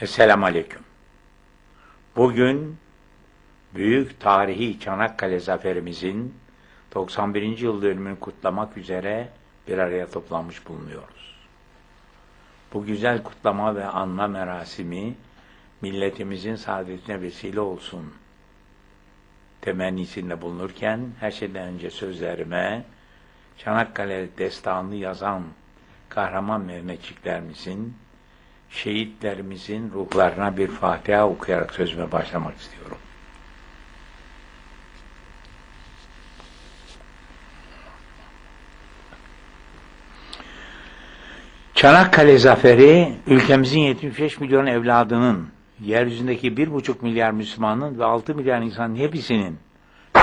Esselamu Aleyküm. Bugün büyük tarihi Çanakkale zaferimizin 91. yıl dönümünü kutlamak üzere bir araya toplanmış bulunuyoruz. Bu güzel kutlama ve anma merasimi milletimizin saadetine vesile olsun temennisinde bulunurken her şeyden önce sözlerime Çanakkale destanını yazan kahraman Mehmetçiklerimizin şehitlerimizin ruhlarına bir Fatiha okuyarak sözüme başlamak istiyorum. Çanakkale Zaferi, ülkemizin 75 milyon evladının, yeryüzündeki 1,5 milyar Müslümanın ve 6 milyar insanın hepsinin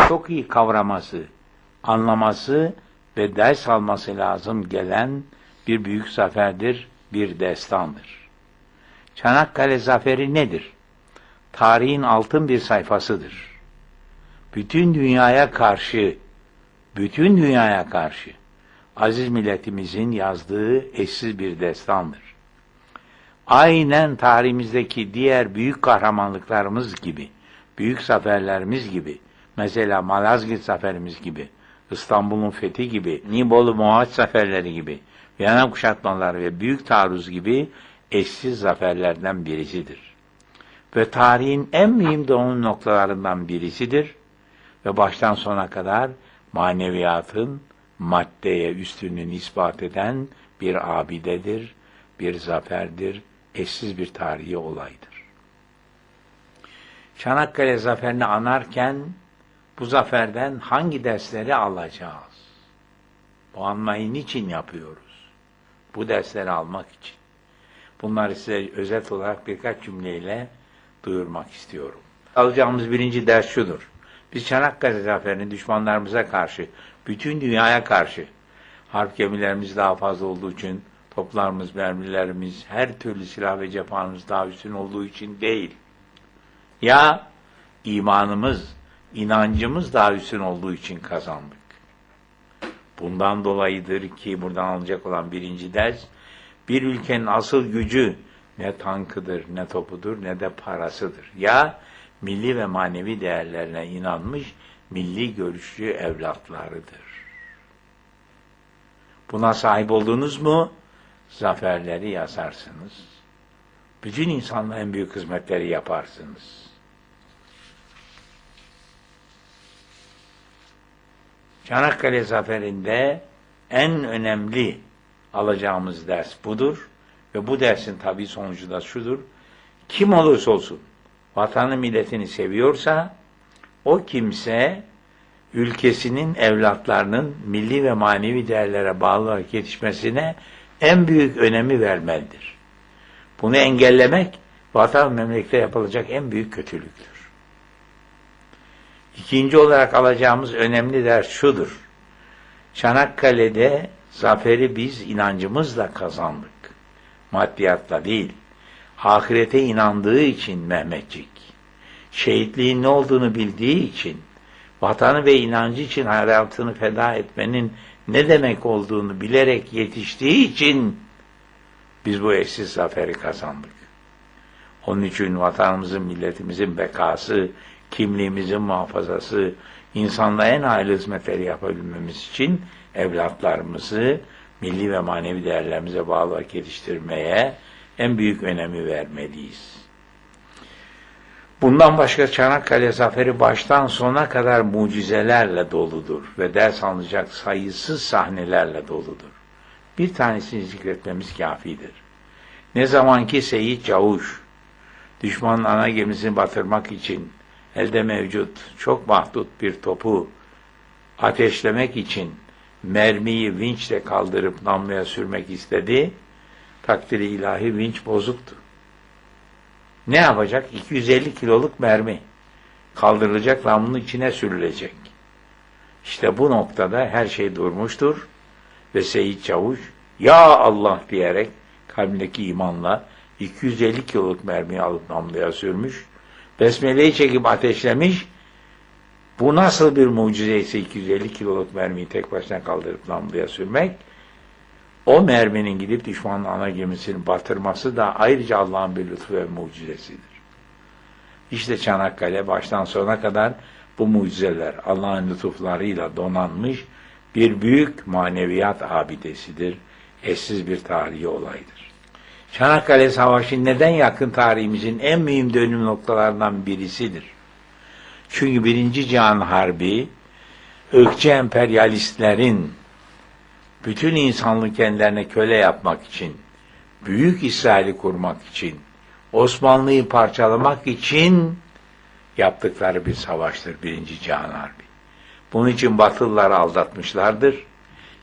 çok iyi kavraması, anlaması ve ders alması lazım gelen bir büyük zaferdir, bir destandır. Çanakkale Zaferi nedir? Tarihin altın bir sayfasıdır. Bütün dünyaya karşı, bütün dünyaya karşı aziz milletimizin yazdığı eşsiz bir destandır. Aynen tarihimizdeki diğer büyük kahramanlıklarımız gibi, büyük zaferlerimiz gibi, mesela Malazgirt zaferimiz gibi, İstanbul'un fethi gibi, Nibolu Mohaç zaferleri gibi, Viyana kuşatmaları ve büyük taarruz gibi eşsiz zaferlerden birisidir. Ve tarihin en mühim doğum noktalarından birisidir ve baştan sona kadar maneviyatın maddeye üstünlüğünü ispat eden bir abidedir, bir zaferdir, eşsiz bir tarihi olaydır. Çanakkale zaferini anarken bu zaferden hangi dersleri alacağız? Bu anmayı niçin yapıyoruz? Bu dersleri almak için. Bunları size özet olarak birkaç cümleyle duyurmak istiyorum. Alacağımız birinci ders şudur. Biz Çanakkale zaferini düşmanlarımıza karşı, bütün dünyaya karşı, harp gemilerimiz daha fazla olduğu için, toplarımız, mermilerimiz, her türlü silah ve cephanımız daha üstün olduğu için değil. Ya imanımız, inancımız daha üstün olduğu için kazandık. Bundan dolayıdır ki buradan alınacak olan birinci ders, bir ülkenin asıl gücü ne tankıdır, ne topudur, ne de parasıdır. Ya milli ve manevi değerlerine inanmış milli görüşlü evlatlarıdır. Buna sahip oldunuz mu zaferleri yazarsınız. Bütün insanlığa en büyük hizmetleri yaparsınız. Çanakkale Zaferi'nde en önemli alacağımız ders budur. Ve bu dersin tabi sonucu da şudur. Kim olursa olsun vatanı milletini seviyorsa o kimse ülkesinin evlatlarının milli ve manevi değerlere bağlı olarak yetişmesine en büyük önemi vermelidir. Bunu engellemek vatan memlekte yapılacak en büyük kötülüktür. İkinci olarak alacağımız önemli ders şudur. Çanakkale'de zaferi biz inancımızla kazandık. Maddiyatla değil. Ahirete inandığı için Mehmetçik. Şehitliğin ne olduğunu bildiği için, vatanı ve inancı için hayatını feda etmenin ne demek olduğunu bilerek yetiştiği için biz bu eşsiz zaferi kazandık. Onun için vatanımızın, milletimizin bekası, kimliğimizin muhafazası, insanla en hayırlı hizmetleri yapabilmemiz için evlatlarımızı milli ve manevi değerlerimize bağlı olarak en büyük önemi vermeliyiz. Bundan başka Çanakkale Zaferi baştan sona kadar mucizelerle doludur ve ders alınacak sayısız sahnelerle doludur. Bir tanesini zikretmemiz kafidir. Ne zamanki Seyit Çavuş, düşmanın ana gemisini batırmak için elde mevcut çok mahdut bir topu ateşlemek için mermiyi vinçle kaldırıp namluya sürmek istedi. Takdiri ilahi vinç bozuktu. Ne yapacak? 250 kiloluk mermi kaldırılacak namlunun içine sürülecek. İşte bu noktada her şey durmuştur ve Seyit Çavuş ya Allah diyerek kalbindeki imanla 250 kiloluk mermiyi alıp namluya sürmüş. Besmele'yi çekip ateşlemiş bu nasıl bir mucize ise 250 kiloluk mermiyi tek başına kaldırıp namluya sürmek? o merminin gidip düşmanın ana gemisini batırması da ayrıca Allah'ın bir lütfu ve mucizesidir. İşte Çanakkale baştan sona kadar bu mucizeler Allah'ın lütuflarıyla donanmış bir büyük maneviyat abidesidir. Eşsiz bir tarihi olaydır. Çanakkale Savaşı neden yakın tarihimizin en mühim dönüm noktalarından birisidir? Çünkü Birinci Cihan Harbi ırkçı emperyalistlerin bütün insanlık kendilerine köle yapmak için, Büyük İsrail'i kurmak için, Osmanlı'yı parçalamak için yaptıkları bir savaştır Birinci Cihan Harbi. Bunun için Batılıları aldatmışlardır.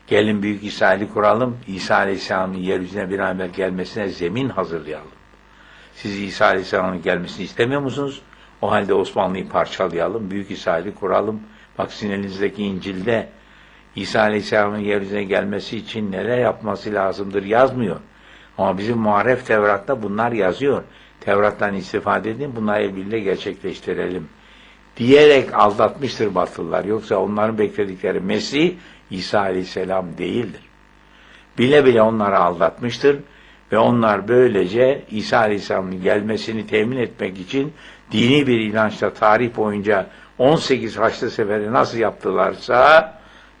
Gelin Büyük İsrail'i kuralım, İsa Aleyhisselam'ın yeryüzüne bir evvel gelmesine zemin hazırlayalım. Siz İsa Aleyhisselam'ın gelmesini istemiyor musunuz? O halde Osmanlı'yı parçalayalım, Büyük İsrail'i kuralım. Bak sizin elinizdeki İncil'de İsa Aleyhisselam'ın yeryüzüne gelmesi için neler yapması lazımdır yazmıyor. Ama bizim muharef Tevrat'ta bunlar yazıyor. Tevrat'tan istifade edin, bunları el gerçekleştirelim. Diyerek aldatmıştır Batılılar. Yoksa onların bekledikleri Mesih İsa Aleyhisselam değildir. Bile bile onları aldatmıştır ve onlar böylece İsa Aleyhisselam'ın gelmesini temin etmek için dini bir inançla tarih boyunca 18 Haçlı Seferi nasıl yaptılarsa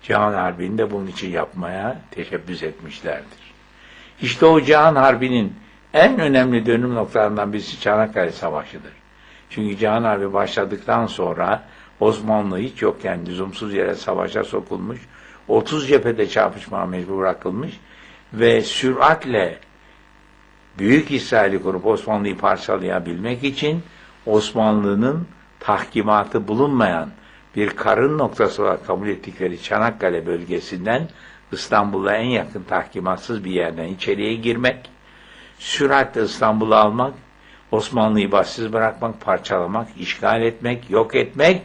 Cihan Harbi'ni bunun için yapmaya teşebbüs etmişlerdir. İşte o Cihan Harbi'nin en önemli dönüm noktalarından birisi Çanakkale Savaşı'dır. Çünkü Cihan Harbi başladıktan sonra Osmanlı hiç yokken lüzumsuz yere savaşa sokulmuş, 30 cephede çarpışmaya mecbur bırakılmış ve süratle Büyük İsrail'i kurup Osmanlı'yı parçalayabilmek için Osmanlı'nın tahkimatı bulunmayan bir karın noktası olarak kabul ettikleri Çanakkale bölgesinden İstanbul'a en yakın tahkimatsız bir yerden içeriye girmek, süratle İstanbul'u almak, Osmanlı'yı başsız bırakmak, parçalamak, işgal etmek, yok etmek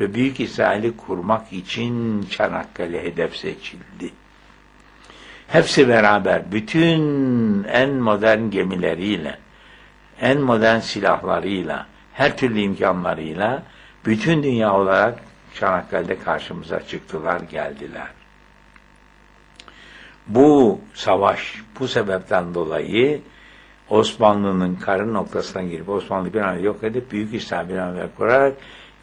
ve Büyük İsrail'i kurmak için Çanakkale hedef seçildi. Hepsi beraber bütün en modern gemileriyle, en modern silahlarıyla, her türlü imkanlarıyla bütün dünya olarak Çanakkale'de karşımıza çıktılar, geldiler. Bu savaş, bu sebepten dolayı Osmanlı'nın karın noktasına girip Osmanlı bir an yok edip Büyük İslam bir an kurarak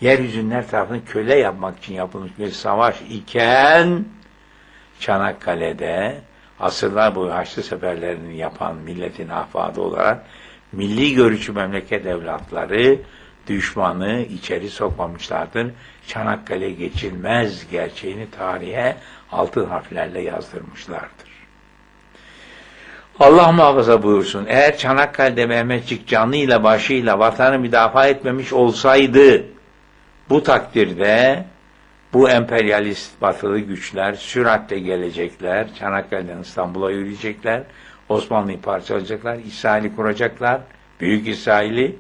yeryüzünün her tarafını köle yapmak için yapılmış bir savaş iken Çanakkale'de asırlar boyu Haçlı seferlerini yapan milletin ahfadı olarak milli görüşü memleket evlatları düşmanı içeri sokmamışlardır. Çanakkale geçilmez gerçeğini tarihe altın harflerle yazdırmışlardır. Allah muhafaza buyursun. Eğer Çanakkale'de Mehmetçik canıyla başıyla vatanı müdafaa etmemiş olsaydı bu takdirde bu emperyalist batılı güçler süratle gelecekler. Çanakkale'den İstanbul'a yürüyecekler. Osmanlı'yı parçalayacaklar. İsrail'i kuracaklar. Büyük İsrail'i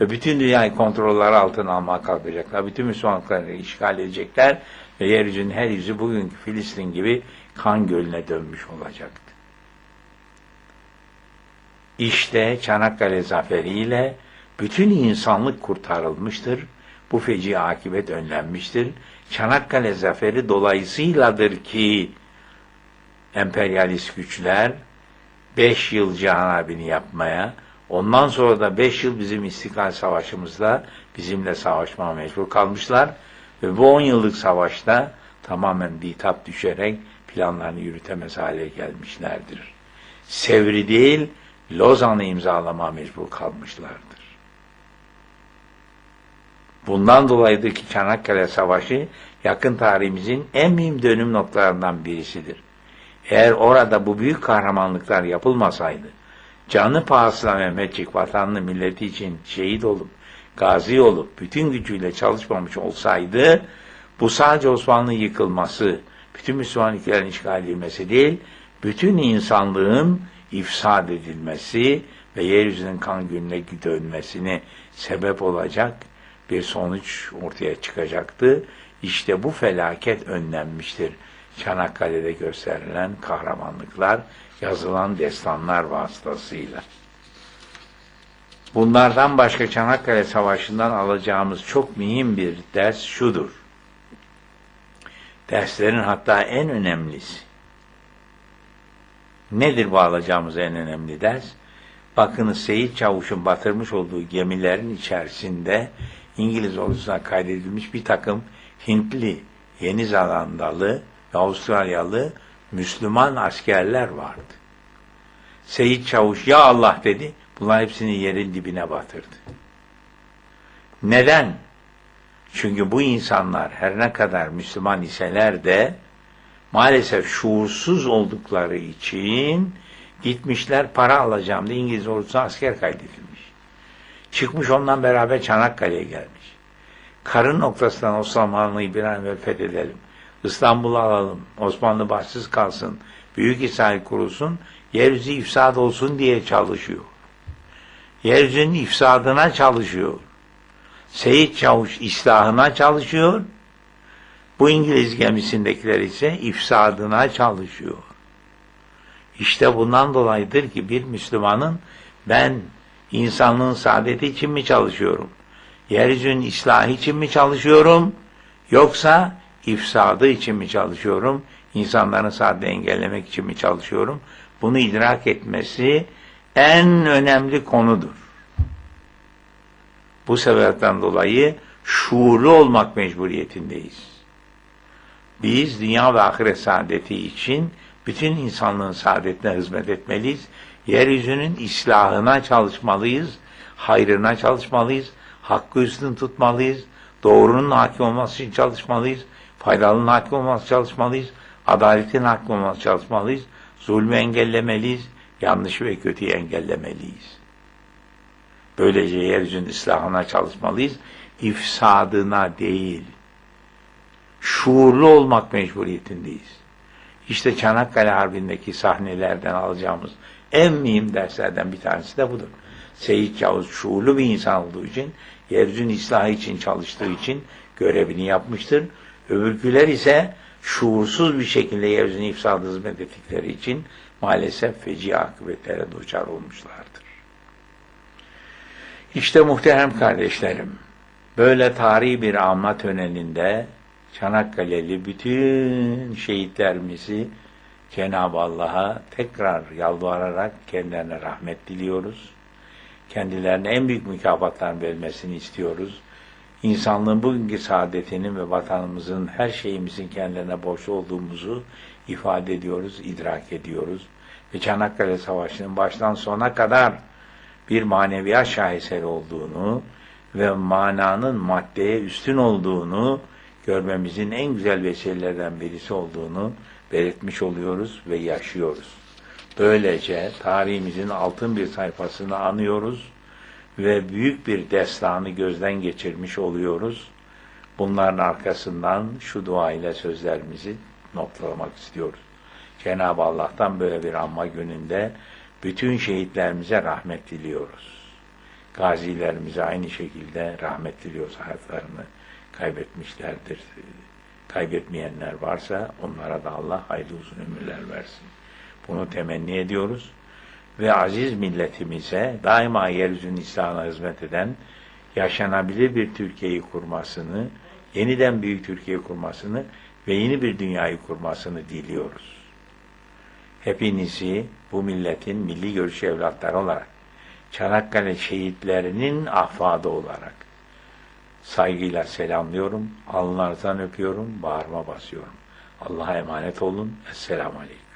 ve bütün dünyayı kontrolleri altına almaya kalkacaklar. Bütün Müslümanlıkları işgal edecekler ve yeryüzünün her yüzü bugünkü Filistin gibi kan gölüne dönmüş olacaktı. İşte Çanakkale zaferiyle bütün insanlık kurtarılmıştır. Bu feci akibet önlenmiştir. Çanakkale zaferi dolayısıyladır ki emperyalist güçler beş yıl Cihan Harbi'ni yapmaya, ondan sonra da beş yıl bizim İstiklal Savaşımızda bizimle savaşmaya mecbur kalmışlar ve bu on yıllık savaşta tamamen bitap düşerek planlarını yürütemez hale gelmişlerdir. Sevri değil, Lozan'ı imzalama mecbur kalmışlardır. Bundan dolayıdır ki Çanakkale Savaşı yakın tarihimizin en mühim dönüm noktalarından birisidir. Eğer orada bu büyük kahramanlıklar yapılmasaydı, canı pahasına Mehmetçik vatanını milleti için şehit olup, gazi olup, bütün gücüyle çalışmamış olsaydı, bu sadece Osmanlı yıkılması, bütün Müslüman ülkelerin işgal edilmesi değil, bütün insanlığın ifsad edilmesi ve yeryüzünün kan gününe dönmesine sebep olacak bir sonuç ortaya çıkacaktı. İşte bu felaket önlenmiştir. Çanakkale'de gösterilen kahramanlıklar, yazılan destanlar vasıtasıyla. Bunlardan başka Çanakkale Savaşı'ndan alacağımız çok mühim bir ders şudur. Derslerin hatta en önemlisi. Nedir bu alacağımız en önemli ders? Bakınız Seyit Çavuş'un batırmış olduğu gemilerin içerisinde İngiliz ordusuna kaydedilmiş bir takım Hintli, Yeni Zelandalı Avustralyalı Müslüman askerler vardı. Seyit Çavuş ya Allah dedi, bunlar hepsini yerin dibine batırdı. Neden? Çünkü bu insanlar her ne kadar Müslüman iseler de maalesef şuursuz oldukları için gitmişler para alacağım diye İngiliz ordusuna asker kaydedilmiş. Çıkmış ondan beraber Çanakkale'ye gelmiş. Karın noktasından Osmanlı'yı bir an evvel fethedelim. İstanbul'u alalım. Osmanlı başsız kalsın. Büyük İsrail kurulsun. Yeryüzü ifsad olsun diye çalışıyor. Yeryüzünün ifsadına çalışıyor. Seyit Çavuş islahına çalışıyor. Bu İngiliz gemisindekiler ise ifsadına çalışıyor. İşte bundan dolayıdır ki bir Müslümanın ben insanlığın saadeti için mi çalışıyorum? Yeryüzünün islahı için mi çalışıyorum? Yoksa ifsadı için mi çalışıyorum? İnsanların saadeti engellemek için mi çalışıyorum? Bunu idrak etmesi en önemli konudur. Bu sebepten dolayı şuurlu olmak mecburiyetindeyiz. Biz dünya ve ahiret saadeti için bütün insanlığın saadetine hizmet etmeliyiz. Yeryüzünün islahına çalışmalıyız, hayrına çalışmalıyız, hakkı üstün tutmalıyız, doğrunun hakim olması için çalışmalıyız, faydalının hakim olması çalışmalıyız, adaletin hakim olması çalışmalıyız, zulmü engellemeliyiz, yanlışı ve kötüyü engellemeliyiz. Böylece yeryüzünün ıslahına çalışmalıyız, ifsadına değil. Şuurlu olmak mecburiyetindeyiz. İşte Çanakkale Harbi'ndeki sahnelerden alacağımız en mühim derslerden bir tanesi de budur. Seyit Yavuz şuurlu bir insan olduğu için, yeryüzünün ıslahı için çalıştığı için görevini yapmıştır. Öbürküler ise şuursuz bir şekilde yeryüzünün ifsadı hizmet ettikleri için maalesef feci akıbetlere duçar olmuşlardır. İşte muhterem kardeşlerim, böyle tarihi bir anma tönelinde Çanakkale'li bütün şehitlerimizi Cenab-ı Allah'a tekrar yalvararak kendilerine rahmet diliyoruz. Kendilerine en büyük mükafatlar vermesini istiyoruz. İnsanlığın bugünkü saadetinin ve vatanımızın her şeyimizin kendilerine borçlu olduğumuzu ifade ediyoruz, idrak ediyoruz. Ve Çanakkale Savaşı'nın baştan sona kadar bir maneviyat şaheseri olduğunu ve mananın maddeye üstün olduğunu görmemizin en güzel vesilelerden birisi olduğunu belirtmiş oluyoruz ve yaşıyoruz. Böylece tarihimizin altın bir sayfasını anıyoruz ve büyük bir destanı gözden geçirmiş oluyoruz. Bunların arkasından şu dua ile sözlerimizi noktalamak istiyoruz. Cenab-ı Allah'tan böyle bir anma gününde bütün şehitlerimize rahmet diliyoruz. Gazilerimize aynı şekilde rahmet diliyoruz hayatlarını kaybetmişlerdir. Kaybetmeyenler varsa onlara da Allah hayırlı uzun ömürler versin. Bunu temenni ediyoruz. Ve aziz milletimize daima yeryüzünün İslam'a hizmet eden yaşanabilir bir Türkiye'yi kurmasını, yeniden büyük Türkiye kurmasını ve yeni bir dünyayı kurmasını diliyoruz. Hepinizi bu milletin milli görüş evlatları olarak, Çanakkale şehitlerinin ahfadı olarak, saygıyla selamlıyorum, alnlardan öpüyorum, bağrıma basıyorum. Allah'a emanet olun. Esselamu Aleyküm.